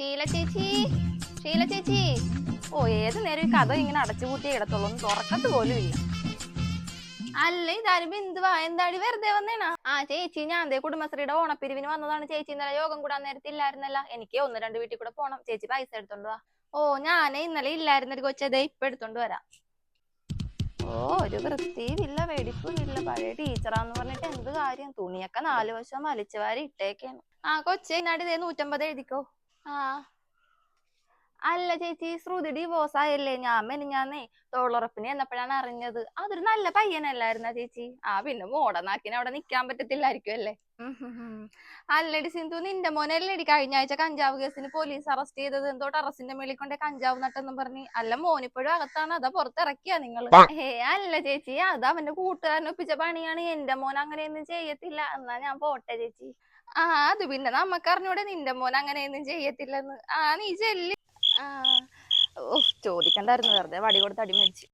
ഷീല ചേച്ചി ഷീല ചേച്ചി. ഓ ഏത് നേരം ഈ കഥ ഇങ്ങനെ അടച്ചുപൂട്ടിയേ കിടത്തുള്ളൂ. ഒന്ന് തുറക്കത്ത് പോലും ഇല്ല. അല്ല ഇതാരും ബിന്ദുവാ എന്താടി വെറുതെ വന്നേനാ ആ ചേച്ചി ഞാൻ ദേ കുടുംബശ്രീയുടെ ഓണപ്പിരിവിന് വന്നതാണ്. ചേച്ചി ഇന്നലെ യോഗം കൂടാൻ നേരത്തെ ഇല്ലായിരുന്നല്ല. എനിക്ക് ഒന്ന് രണ്ട് വീട്ടിൽ കൂടെ പോണം. ചേച്ചി പൈസ എടുത്തോണ്ട് വാ. ഓ ഞാനേ ഇന്നലെ ഇല്ലായിരുന്നൊരു കൊച്ചതേ ഇപ്പൊ എടുത്തോണ്ട് വരാം. ഓ ഒരു വൃത്തിയില്ല വെടിപ്പുമില്ല. പഴയ ടീച്ചറാന്ന് പറഞ്ഞിട്ട് എന്ത് കാര്യം? തുണിയൊക്കെ നാലു വശം വലിച്ചു വാരി ഇട്ടേക്കാണ്. ആ കൊച്ചേ നാടി ദേ നൂറ്റമ്പത് എഴുതിക്കോ? ആ അല്ല ചേച്ചി ശ്രുതി ഡിവോഴ്സ് ആയല്ലേ? ഞാൻ മെനിഞ്ഞാന്നേ തോളുറപ്പിനെ എന്നപ്പോഴാണ് അറിഞ്ഞത്. അതൊരു നല്ല പയ്യനല്ലായിരുന്ന ചേച്ചി? ആ പിന്നെ മോടനാക്കിന് അവിടെ നിക്കാൻ പറ്റത്തില്ലായിരിക്കും അല്ലേ. അല്ലടി സിന്ധു നിന്റെ മോനല്ലേടി കഴിഞ്ഞ ആഴ്ച കഞ്ചാവ് കേസിന് പോലീസ് അറസ്റ്റ് ചെയ്തത്? എന്തോ ടെറസിന്റെ മേളിൽ കൊണ്ട് കഞ്ചാവ് നട്ടെന്നും പറഞ്ഞ്. അല്ല മോനിപ്പോഴും അകത്താണ്. അതാ പുറത്തിറക്കിയാ നിങ്ങൾ ഏ അല്ല ചേച്ചി അത് അവന്റെ കൂട്ടുകാരൻ ഒപ്പിച്ച പണിയാണ്. എന്റെ മോൻ അങ്ങനെയൊന്നും ചെയ്യത്തില്ല. എന്നാ ഞാൻ പോട്ടെ ചേച്ചി. ആ അത് പിന്നെ നമ്മക്കറിഞ്ഞൂടെ നിന്റെ മോൻ അങ്ങനെയൊന്നും ചെയ്യത്തില്ലെന്ന്. ആ നീ ചെല്ലി. ചോദിക്കണ്ടായിരുന്നു. വെറുതെ വടി കൊടുത്ത് അടി മേടിച്ച്.